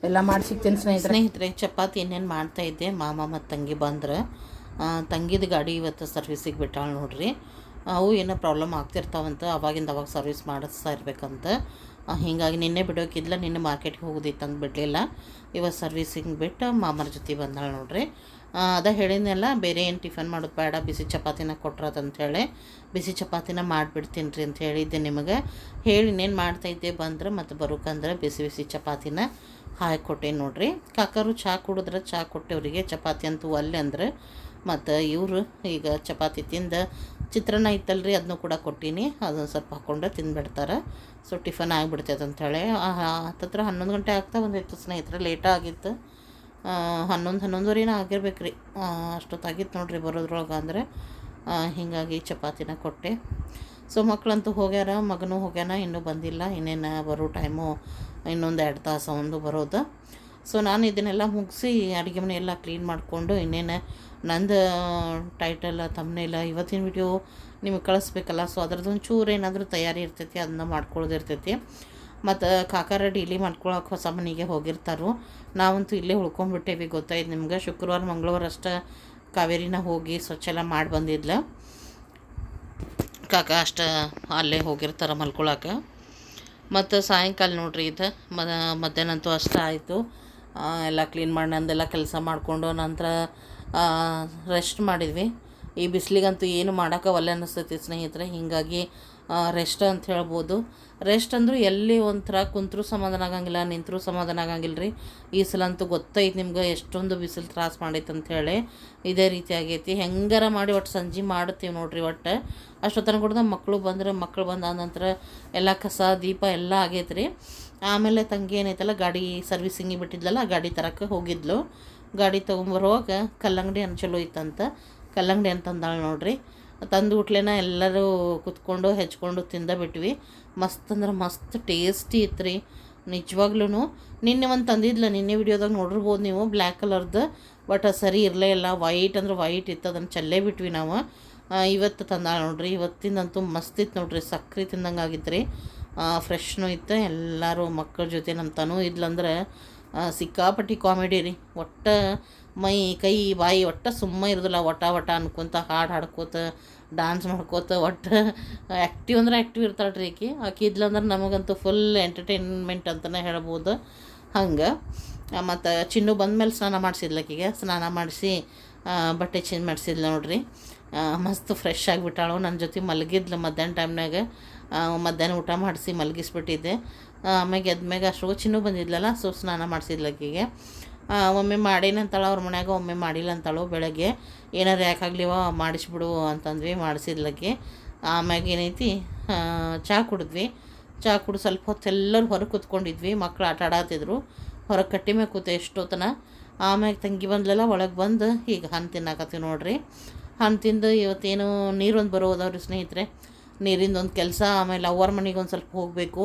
ಎಲ್ಲ ಮಾಡಿ ಸಿಗ್ತೀನಿ ಸ್ನೇಹಿತರೆ. ಸ್ನೇಹಿತರೆ, ಚಪಾತಿ ಇನ್ನೇನು ಮಾಡ್ತಾ ಇದ್ದೆ. ಮಾಮ ಮತ್ತು ತಂಗಿ ಬಂದ್ರೆ. ತಂಗಿದ ಗಾಡಿ ಇವತ್ತು ಸರ್ವಿಸಿಗೆ ಬಿಟ್ಟಾಳ ನೋಡ್ರಿ. ಅವು ಏನೋ ಪ್ರಾಬ್ಲಮ್ ಆಗ್ತಿರ್ತಾವಂತ, ಅವಾಗಿಂದ ಅವಾಗ ಸರ್ವಿಸ್ ಮಾಡಿಸ್ತಾ ಇರ್ಬೇಕಂತ. ಹೀಗಾಗಿ ನಿನ್ನೆ ಬಿಡೋಕ್ಕಿದ್ಲ ನಿನ್ನೆ ಮಾರ್ಕೆಟ್ಗೆ ಹೋಗೋದಿತ್ತು ಅಂತ ಬಿಡಲಿಲ್ಲ ಇವತ್ತು ಸರ್ವಿಸಿಂಗ್ ಬಿಟ್ಟು ಮಾಮರ ಜೊತೆ ಬಂದಾಳೆ ನೋಡ್ರಿ. ಅದೇ ಹೇಳಿದ್ನೆಲ್ಲ, ಬೇರೆ ಏನು ಟಿಫನ್ ಮಾಡೋದು ಬೇಡ, ಬಿಸಿ ಚಪಾತಿನ ಕೊಟ್ರದಂಥೇಳಿ ಬಿಸಿ ಚಪಾತಿನ ಮಾಡಿಬಿಡ್ತೀನಿ ರೀ ಅಂತ ಹೇಳಿದ್ದೆ ನಿಮಗೆ. ಹೇಳಿ ಇನ್ನೇನು ಮಾಡ್ತಾಯಿದ್ದೆ ಬಂದ್ರೆ ಮತ್ತು ಬರೋಕಂದ್ರೆ ಬಿಸಿ ಬಿಸಿ ಚಪಾತಿನ ಹಾಕಿ ಕೊಟ್ಟೆ ನೋಡ್ರಿ. ಕಾಕರು ಚಹಾ ಕುಡಿದ್ರೆ ಚಹಾ ಕೊಟ್ಟೆ ಅವರಿಗೆ. ಚಪಾತಿ ಅಂತೂ ಅಲ್ಲೇ ಅಂದ್ರೆ ಮತ್ತು ಇವರು ಈಗ ಚಪಾತಿ ತಿಂದು ಚಿತ್ರಾನ್ನ ಇತ್ತಲ್ರಿ ಅದನ್ನು ಕೂಡ ಕೊಟ್ಟೀನಿ. ಅದನ್ನು ಸ್ವಲ್ಪ ಹಾಕ್ಕೊಂಡು ತಿಂದುಬಿಡ್ತಾರೆ ಸೊ, ಟಿಫನ್ ಆಗಿಬಿಡ್ತೈತೆ ಅಂಥೇಳಿ ಹತ್ತತ್ರ ಹನ್ನೊಂದು ಗಂಟೆ ಆಗ್ತಾ ಬಂದಿತ್ತು ಸ್ನೇಹಿತರೆ ಲೇಟ ಆಗಿತ್ತು. ಹನ್ನೊಂದು, ಹನ್ನೊಂದುವರೆನ ಆಗಿರ್ಬೇಕು ರೀ ಅಷ್ಟೊತ್ತಾಗಿತ್ತು ನೋಡ್ರಿ ಬರೋದ್ರೊಳಗೆ ಅಂದರೆ. ಹೀಗಾಗಿ ಚಪಾತಿನ ಕೊಟ್ಟೆ. ಸೊ ಮಕ್ಕಳಂತೂ ಹೋಗ್ಯಾರ, ಮಗನೂ ಹೋಗ್ಯಾನ, ಇನ್ನೂ ಬಂದಿಲ್ಲ. ಇನ್ನೇನು ಬರೋ ಟೈಮು ಇನ್ನೊಂದು ಎರಡು ತಾಸು ಒಂದು ಬರೋದು. ಸೊ, ನಾನು ಇದನ್ನೆಲ್ಲ ಮುಗಿಸಿ ಅಡುಗೆ ಮನೆ ಎಲ್ಲ ಕ್ಲೀನ್ ಮಾಡಿಕೊಂಡು ಇನ್ನೇನು ನಂದು ಟೈಟಲ್ ತಮ್ಮನೆಲ್ಲ ಇವತ್ತಿನ ವಿಡಿಯೋ ನಿಮಗೆ ಕಳಿಸ್ಬೇಕಲ್ಲ ಸೊ ಅದ್ರದ್ದೊಂದು ಚೂರು ಏನಾದರೂ ತಯಾರಿ ಇರ್ತೈತಿ ಅದನ್ನ ಮಾಡ್ಕೊಳ್ಳೋದಿರ್ತೈತಿ ಮತ್ತು ಕಾಕಾರ ಡೀಲಿ ಮಾಡ್ಕೊಳಕ್ಕೆ ಹೊಸ ಮನೆಗೆ ಹೋಗಿರ್ತಾರೋ. ನಾವಂತೂ ಇಲ್ಲೇ ಉಳ್ಕೊಂಡ್ಬಿಟ್ಟೇವಿ, ಗೊತ್ತಾಯ್ತು ನಿಮ್ಗೆ. ಶುಕ್ರವಾರ, ಮಂಗಳವಾರ ಅಷ್ಟೇ ಕಾವೇರಿನ ಹೋಗಿ ಸ್ವಚ್ಛ ಮಾಡಿ ಬಂದಿದ್ಲ. ಕಾಕ ಅಷ್ಟು ಅಲ್ಲೇ ಹೋಗಿರ್ತಾರೆ ಮಲ್ಕೊಳಕ್ಕೆ ಮತ್ತು, ಸಾಯಂಕಾಲ ನೋಡ್ರಿ ಇದು. ಮದ ಮಧ್ಯಾಹ್ನ ಅಂತೂ ಅಷ್ಟೇ ಆಯಿತು. ಎಲ್ಲ ಕ್ಲೀನ್ ಮಾಡಿ ನಂದೆಲ್ಲ ಕೆಲಸ ಮಾಡಿಕೊಂಡು, ನಂತರ ರೆಸ್ಟ್ ಮಾಡಿದ್ವಿ. ಈ ಬಿಸಿಲಿಗಂತೂ ಏನು ಮಾಡೋಕೆ ಒಲ್ಲೆ ಅನ್ನಿಸ್ತೈತಿ ಸ್ನೇಹಿತರೆ. ಹೀಗಾಗಿ ರೆಸ್ಟ್ ಅಂತ ಹೇಳ್ಬೋದು. ರೆಸ್ಟ್ ಅಂದರೂ ಎಲ್ಲಿ ಒಂಥರ ಕುಂತರೂ ಸಮಾಧಾನ ಆಗಂಗಿಲ್ಲ, ನಿಂತರೂ ಸಮಾಧಾನ ಆಗಂಗಿಲ್ಲ ರೀ ಈ ಸಲ ಅಂತೂ ಗೊತ್ತೈತೆ ನಿಮ್ಗೆ ಎಷ್ಟೊಂದು ಬಿಸಿಲು ತ್ರಾಸ ಮಾಡೈತೆ ಅಂಥೇಳಿ ಇದೇ ರೀತಿ ಆಗೈತಿ. ಹೆಂಗಾರ ಮಾಡಿ ಒಟ್ಟು ಸಂಜೆ ಮಾಡ್ತೀವಿ ನೋಡ್ರಿ ಒಟ್ಟು. ಅಷ್ಟೊತ್ತನ ಕೂಡ ಮಕ್ಕಳು ಬಂದ್ರೆ ಮಕ್ಕಳು ಬಂದ ನಂತರ ಎಲ್ಲ ಕಸ, ದೀಪ ಎಲ್ಲ ಆಗೈತೆ ರೀ ಆಮೇಲೆ ತಂಗಿ ಏನೈತಲ್ಲ ಗಾಡಿ ಸರ್ವಿಸಿಂಗಿಗೆ ಬಿಟ್ಟಿದ್ಲಲ್ಲ ಗಾಡಿ ತರಕ್ಕೆ ಹೋಗಿದ್ಲು. ಗಾಡಿ ತೊಗೊಂಬರುವಾಗ ಕಲ್ಲಂಗಡಿ ಹಣ್ಣು ಚಲೋ ಇತ್ತಂತ ಕಲ್ಲಂಗಡಿ ಅಂತಂದಾಳೆ ನೋಡ್ರಿ. ತಂದು ಉಟ್ಲೇನ ಎಲ್ಲರೂ ಕುತ್ಕೊಂಡು ಹೆಚ್ಕೊಂಡು ತಿಂದ ಬಿಟ್ವಿ. ಮಸ್ತ್ ಅಂದ್ರೆ ಮಸ್ತ್ ಟೇಸ್ಟಿ ಇತ್ತು ರೀ ನಿಜವಾಗ್ಲೂ ನಿನ್ನೆ ಒಂದು ತಂದಿದ್ಲ, ನಿನ್ನೆ ವಿಡಿಯೋದಾಗ ನೋಡಿರ್ಬೋದು ನೀವು ಬ್ಲ್ಯಾಕ್ ಕಲರ್ದು. ಬಟ್ ಸರಿ ಇರಲೇ ಇಲ್ಲ, ವೈಟ್ ಅಂದ್ರೆ ವೈಟ್ ಇತ್ತು, ಅದನ್ನು ಚಲ್ಲೇ ಬಿಟ್ವಿ ನಾವು. ಇವತ್ತು ತಂದಾಳೆ ನೋಡ್ರಿ, ಇವತ್ತಿಂದಂತೂ ಮಸ್ತ್ ಇತ್ತು ನೋಡ್ರಿ ಸಕ್ಕರೆ ತಿಂದಂಗೆ ಆಗಿತ್ತು ರೀ ಫ್ರೆಶ್ನೂ ಇತ್ತು, ಎಲ್ಲರೂ ಮಕ್ಕಳ ಜೊತೆ ನಮ್ಮ ತನೂ ಇದ್ಲಂದ್ರೆ ಸಿಕ್ಕಾಪಟ್ಟಿ ಕಾಮಿಡಿ ರೀ. ಒಟ್ಟು ಮೈ, ಕೈ, ಬಾಯಿ ಒಟ್ಟು ಸುಮ್ಮ ಇರೋದಿಲ್ಲ. ಒಟ ಒಟ ಅನ್ಕೊಂತ, ಹಾಡು ಹಾಡ್ಕೋತ ಡಾನ್ಸ್ ಮಾಡ್ಕೋತ, ಒಟ್ಟು ಆ್ಯಕ್ಟಿವ್ ಅಂದ್ರೆ ಆ್ಯಕ್ಟಿವ್ ಇರ್ತಾಳೆ ರೀ ಆಕಿ. ಆಕಿ ಇದ್ಲಂದ್ರೆ ನಮಗಂತೂ ಫುಲ್ ಎಂಟರ್ಟೈನ್ಮೆಂಟ್ ಅಂತಲೇ ಹೇಳ್ಬೋದು. ಹಂಗೆ. ಮತ್ತು ಚಿನ್ನು ಬಂದಮೇಲೆ ಸ್ನಾನ ಮಾಡಿಸಿದ್ಲು ಆಕಿಗೆ. ಸ್ನಾನ ಮಾಡಿಸಿ ಬಟ್ಟೆ ಚೇಂಜ್ ಮಾಡಿಸಿದ್ಲು ನೋಡ್ರಿ. ಮಸ್ತ್ ಫ್ರೆಶ್ ಆಗಿಬಿಟ್ಟಾಳು. ನನ್ನ ಜೊತೆ ಮಲಗಿದ್ಲು ಮಧ್ಯಾಹ್ನ ಟೈಮ್ನಾಗ ಮಧ್ಯಾಹ್ನ ಊಟ ಮಾಡಿಸಿ ಮಲಗಿಸ್ಬಿಟ್ಟಿದ್ದೆ. ಆಮ್ಯಾಗ ಎದ್ಮ್ಯಾಗ ಅಷ್ಟು ಚಿನ್ನು ಬಂದಿದ್ಲಲ್ಲ ಸೊ ಸ್ನಾನ ಮಾಡಿಸಿದ್ಲು ಆಕಿಗೆ ಆ, ಒಮ್ಮೆ ಮಾಡೇನಂತಾಳೆ ಅವ್ರ ಮನ್ಯಾಗ ಒಮ್ಮೆ ಮಾಡಿಲ್ಲ ಅಂತಾಳು ಬೆಳಗ್ಗೆ. ಏನಾರು ಯಾಕಾಗ್ಲಿವ ಮಾಡಿಸ್ಬಿಡು ಅಂತಂದ್ವಿ ಮಾಡಿಸಿದ್ಲಕ್ಕಿ ಆಮ್ಯಾಗೆ ಏನೈತಿ ಚಹಾ ಕುಡಿದ್ವಿ. ಚಹಾ ಕುಡಿದು ಸ್ವಲ್ಪ ಹೊತ್ತು ಎಲ್ಲರೂ ಹೊರಗೆ ಕೂತ್ಕೊಂಡಿದ್ವಿ ಮಕ್ಕಳು ಆಟ ಆಡಾತಿದ್ರು. ಹೊರಗೆ ಕಟ್ಟಿ ಮ್ಯಾಗ ಕೂತೆ ಎಷ್ಟೊತ್ತನ. ಆಮ್ಯಾಗ ತಂಗಿ ಬಂದ್ಲಲ್ಲ ಒಳಗೆ ಬಂದು ಈಗ ಹಣ್ಣು ತಿನ್ನಾಕತ್ತೀವಿ ನೋಡ್ರಿ. ಹಣ್ಣು ತಿಂದು ಇವತ್ತೇನು ನೀರೊಂದು ಬರೋದವ್ರಿ ಸ್ನೇಹಿತರೆ. ನೀರಿಂದ ಒಂದು ಕೆಲಸ ಆಮೇಲೆ ಅವ್ರ ಮನೆಗೆ ಒಂದು ಸ್ವಲ್ಪ ಹೋಗಬೇಕು.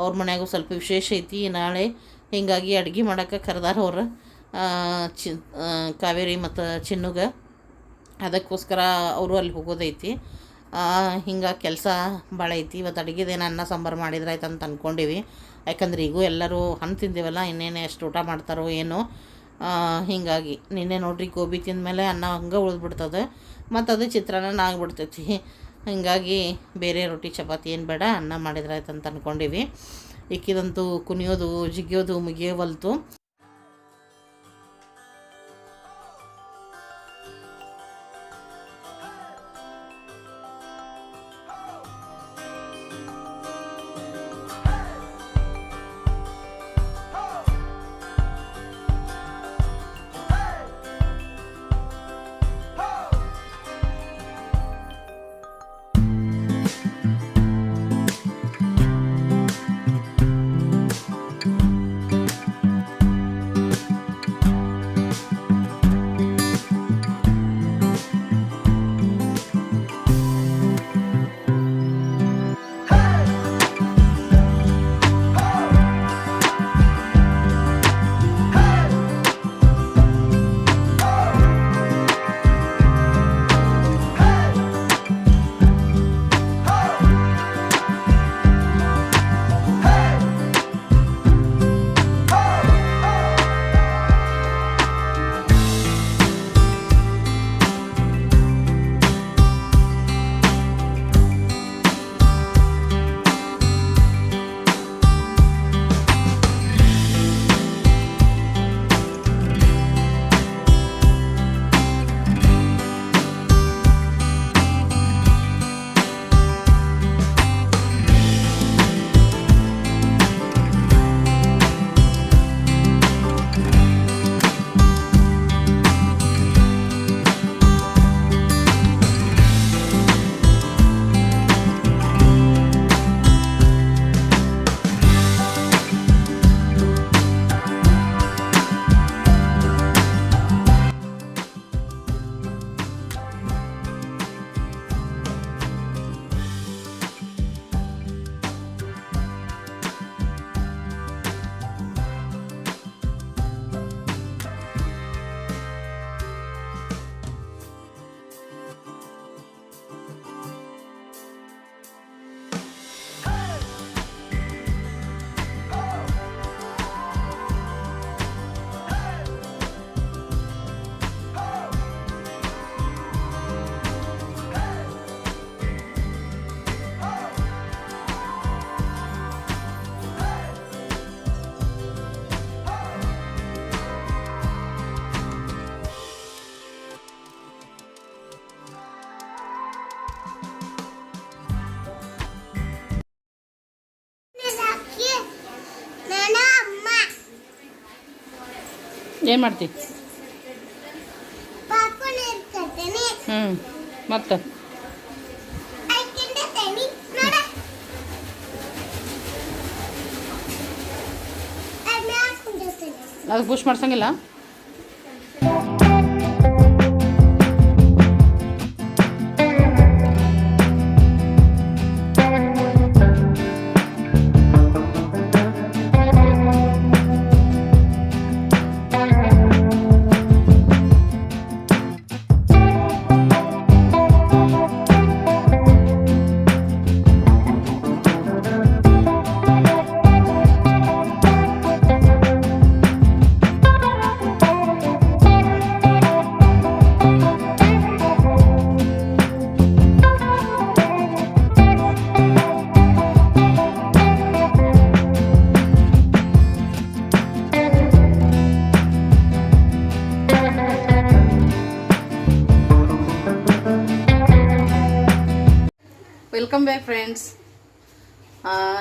ಅವ್ರ ಮನ್ಯಾಗೂ ಸ್ವಲ್ಪ ವಿಶೇಷ ಐತಿ. ನಾಳೆ ಹೀಗಾಗಿ ಅಡುಗೆ ಮಾಡೋಕೆ ಕರೆದಾರ ಅವ್ರು ಚಿ ಕಾವೇರಿ ಮತ್ತು ಚಿನ್ನುಗೆ. ಅದಕ್ಕೋಸ್ಕರ ಅವರು ಅಲ್ಲಿ ಹೋಗೋದೈತಿ. ಹಿಂಗೆ ಕೆಲಸ ಭಾಳ ಐತಿ. ಇವತ್ತು ಅಡುಗೆದೇನು ಅನ್ನ ಸಾಂಬಾರು ಮಾಡಿದ್ರೆ ಆಯ್ತು ಅಂತ ಅಂದ್ಕೊಂಡಿವಿ ಯಾಕಂದ್ರೆ ಈಗೂ ಎಲ್ಲರೂ ಹಣ್ಣು ತಿಂದೇವಲ್ಲ, ಇನ್ನೇನು ಎಷ್ಟು ಊಟ ಮಾಡ್ತಾರೋ ಏನೋ. ಹೀಗಾಗಿ ನಿನ್ನೆ ನೋಡ್ರಿ ಗೋಬಿ ತಿಂದಮೇಲೆ ಅನ್ನ ಹಂಗೆ ಉಳಿದ್ಬಿಡ್ತದೆ. ಮತ್ತು ಅದು ಚಿತ್ರಾನ್ನ ಆಗ್ಬಿಡ್ತೈತಿ. ಹೀಗಾಗಿ ಬೇರೆ ರೊಟ್ಟಿ ಚಪಾತಿ ಏನು ಬೇಡ, ಅನ್ನ ಮಾಡಿದ್ರೆ ಆಯ್ತು ಅಂತ ಅಂದ್ಕೊಂಡಿವಿ ಇಕ್ಕಿದಂತೂ ಕುಣಿಯೋದು, ಜಿಗಿಯೋದು ಮುಗಿಯೋವಲ್ತು. ಏನು ಮಾಡ್ತಿ. ಹ್ಞೂ ಮತ್ತೆ? ಅದು ಪುಷ್ ಮಾಡ್ಸಂಗಿಲ್ಲ? ವೆಲ್ಕಮ್ ಬ್ಯಾಕ್ ಫ್ರೆಂಡ್ಸ್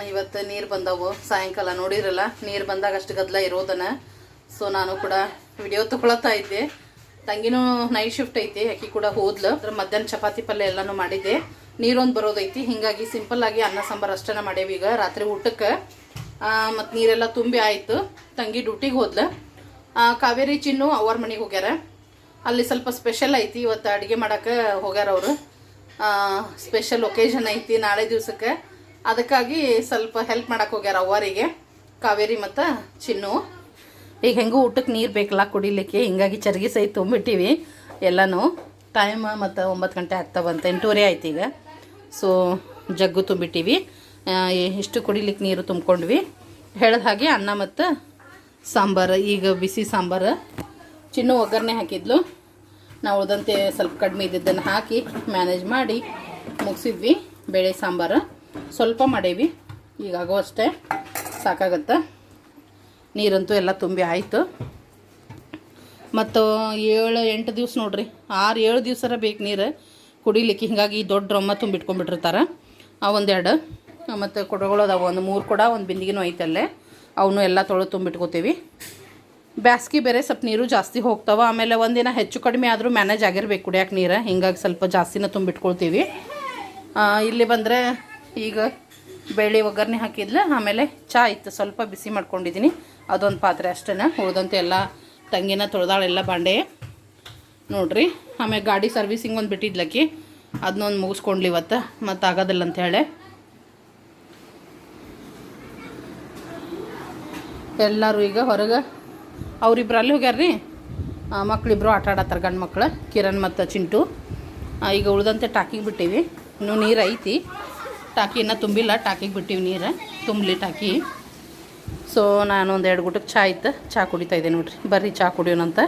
ಇವತ್ತು ನೀರು ಬಂದವು. ಸಾಯಂಕಾಲ ನೋಡಿರಲ್ಲ, ನೀರು ಬಂದಾಗ ಅಷ್ಟು ಗದ್ದಲ ಇರೋದನ್ನ ಸೊ ನಾನು ಕೂಡ ವಿಡಿಯೋ ತಗೊಳತಾ ಇದ್ದೆ. ತಂಗಿನೂ ನೈಟ್ ಶಿಫ್ಟ್ ಐತಿ, ಅಕ್ಕಿ ಕೂಡ ಹೋದ್ಲು. ಅದ್ರ ಮಧ್ಯಾಹ್ನ ಚಪಾತಿ ಪಲ್ಯ ಎಲ್ಲಾನು ಮಾಡಿದ್ದೆ. ನೀರೊಂದು ಬರೋದೈತಿ. ಹಿಂಗಾಗಿ ಸಿಂಪಲ್ ಆಗಿ ಅನ್ನ ಸಾಂಬಾರು ಅಷ್ಟನ ಮಾಡೇವಿ ಈಗ ರಾತ್ರಿ ಊಟಕ್ಕೆ. ಮತ್ತು ನೀರೆಲ್ಲ ತುಂಬಿ ಆಯಿತು. ತಂಗಿ ಡ್ಯೂಟಿಗೆ ಹೋದ್ಲು. ಕಾವೇರಿ ಚಿನ್ನು ಅವ್ರ ಮನೆಗೆ ಹೋಗ್ಯಾರ. ಅಲ್ಲಿ ಸ್ವಲ್ಪ ಸ್ಪೆಷಲ್ ಐತಿ. ಇವತ್ತು ಅಡುಗೆ ಮಾಡೋಕೆ ಹೋಗ್ಯಾರ ಅವರು. ಸ್ಪೆಷಲ್ ಒಕೇಶನ್ ಐತಿ ನಾಳೆ ದಿವಸಕ್ಕೆ. ಅದಕ್ಕಾಗಿ ಸ್ವಲ್ಪ ಹೆಲ್ಪ್ ಮಾಡಕ್ಕೆ ಹೋಗ್ಯಾರ ಅವರಿಗೆ ಕಾವೇರಿ ಮತ್ತು ಚಿನ್ನು. ಈಗ ಹೆಂಗೂ ಊಟಕ್ಕೆ ನೀರು ಬೇಕಲ್ಲ ಕುಡಿಲಿಕ್ಕೆ, ಹಿಂಗಾಗಿ ಚರ್ಗಿ ಸಹಿತ ತುಂಬಿಟ್ಟಿವಿ ಎಲ್ಲನೂ. ಟೈಮ್ ಮತ್ತು ಒಂಬತ್ತು ಗಂಟೆ ಆಗ್ತಾ ಬಂತು ಎಂಟೂವರೆ ಆಯ್ತು ಈಗ. ಸೊ ಜಗ್ಗು ತುಂಬಿಟ್ಟಿವಿ. ಇಷ್ಟು ಕುಡಿಲಿಕ್ಕೆ ನೀರು ತುಂಬ್ಕೊಂಡ್ವಿ. ಹೇಳಿದ ಹಾಗೆ ಅನ್ನ ಮತ್ತು ಸಾಂಬಾರು, ಈಗ ಬಿಸಿ ಸಾಂಬಾರು. ಚಿನ್ನು ಒಗ್ಗರಣೆ ಹಾಕಿದ್ಲು. ನಾವು ಉಳಿದಂತೆ ಸ್ವಲ್ಪ ಕಡಿಮೆ ಇದ್ದಿದ್ದನ್ನು ಹಾಕಿ ಮ್ಯಾನೇಜ್ ಮಾಡಿ ಮುಗಿಸಿದ್ವಿ. ಬೇಳೆ ಸಾಂಬಾರು ಸ್ವಲ್ಪ ಮಾಡೇವಿ. ಈಗಾಗೋ ಅಷ್ಟೇ ಸಾಕಾಗತ್ತೆ? ನೀರಂತೂ ಎಲ್ಲ ತುಂಬಿ ಆಯಿತು. ಮತ್ತು ಏಳು, ಎಂಟು ದಿವ್ಸ ನೋಡ್ರಿ, ಆರು, ಏಳು ದಿವ್ಸರ ಬೇಕು ನೀರು ಕುಡಿಲಿಕ್ಕೆ. ಹಿಂಗಾಗಿ ದೊಡ್ಡ ರೊಮ್ಮ ತುಂಬಿಟ್ಕೊಂಡ್ಬಿಟ್ಟಿರ್ತಾರೆ. ಆ ಒಂದೆರಡು. ಮತ್ತು ಕೊಡಗಳು ಅದಾವ, ಒಂದು ಮೂರು ಕೊಡ, ಒಂದು ಬಿಂದಿಗೆನೂ ಐತಲ್ಲೇ. ಅವನು ಎಲ್ಲ ತೊಳೆದು ತುಂಬಿಟ್ಕೋತೀವಿ. ಬ್ಯಾಸ್ಗೆ ಬೇರೆ ಸ್ವಲ್ಪ ನೀರು ಜಾಸ್ತಿ ಹೋಗ್ತಾವೆ. ಆಮೇಲೆ ಒಂದಿನ ಹೆಚ್ಚು ಕಡಿಮೆ ಆದರೂ ಮ್ಯಾನೇಜ್ ಆಗಿರ್ಬೇಕು ಕುಡಿಯೋಕೆ ನೀರು. ಹಿಂಗಾಗಿ ಸ್ವಲ್ಪ ಜಾಸ್ತಿನ ತುಂಬಿಟ್ಕೊಳ್ತೀವಿ. ಇಲ್ಲಿ ಬಂದರೆ ಈಗ ಬೆಳ್ಳಿ ಒಗ್ಗರಣೆ ಹಾಕಿದ್ಲ. ಆಮೇಲೆ ಚಾ ಇತ್ತು. ಸ್ವಲ್ಪ ಬಿಸಿ ಮಾಡ್ಕೊಂಡಿದ್ದೀನಿ ಅದೊಂದು ಪಾತ್ರೆ ಅಷ್ಟೇ ಉಳ್ದಂತೆ ಎಲ್ಲ ತಂಗಿನ ತೊಳೆದಾಳೆಲ್ಲ ಬಾಂಡೆ. ನೋಡ್ರಿ. ಆಮೇಲೆ ಗಾಡಿ ಸರ್ವಿಸಿಂಗ್ ಒಂದು ಬಿಟ್ಟಿದ್ಲಕ್ಕಿ. ಅದನ್ನೊಂದು ಮುಗಿಸ್ಕೊಂಡ್ಲಿ ಇವತ್ತು. ಮತ್ತು ಆಗೋದಿಲ್ಲ ಅಂತ ಹೇಳಿ. ಎಲ್ಲರೂ ಈಗ ಹೊರಗೆ ಅವರಿಬ್ರು ಅಲ್ಲಿ ಹೋಗ್ಯಾರ ರೀ ಮಕ್ಳಿಬ್ರು ಆಟ ಆಡತ್ತಾರ ಗಂಡು ಮಕ್ಕಳು ಕಿರಣ್ ಮತ್ತು ಚಿಂಟು. ಈಗ ಉಳ್ದಂತೆ ಟಾಕಿಗೆ ಬಿಟ್ಟೀವಿ. ಇನ್ನೂ ನೀರು ಐತಿ. ಟಾಕಿ ಇನ್ನೂ ತುಂಬಿಲ್ಲ, ಟಾಕಿಗೆ ಬಿಟ್ಟಿವಿ ನೀರು. ತುಂಬಲಿ ಟಾಕಿ. ಸೊ ನಾನು ಒಂದು ಎರಡು ಗುಟಕ್ಕೆ ಚಾ ಇತ್ತು. ಚಾ ಕುಡಿತಾ ಇದ್ದೆ ನೋಡ್ರಿ. ಬರ್ರಿ, ಚಾ ಕುಡಿಯೋಣಂತ.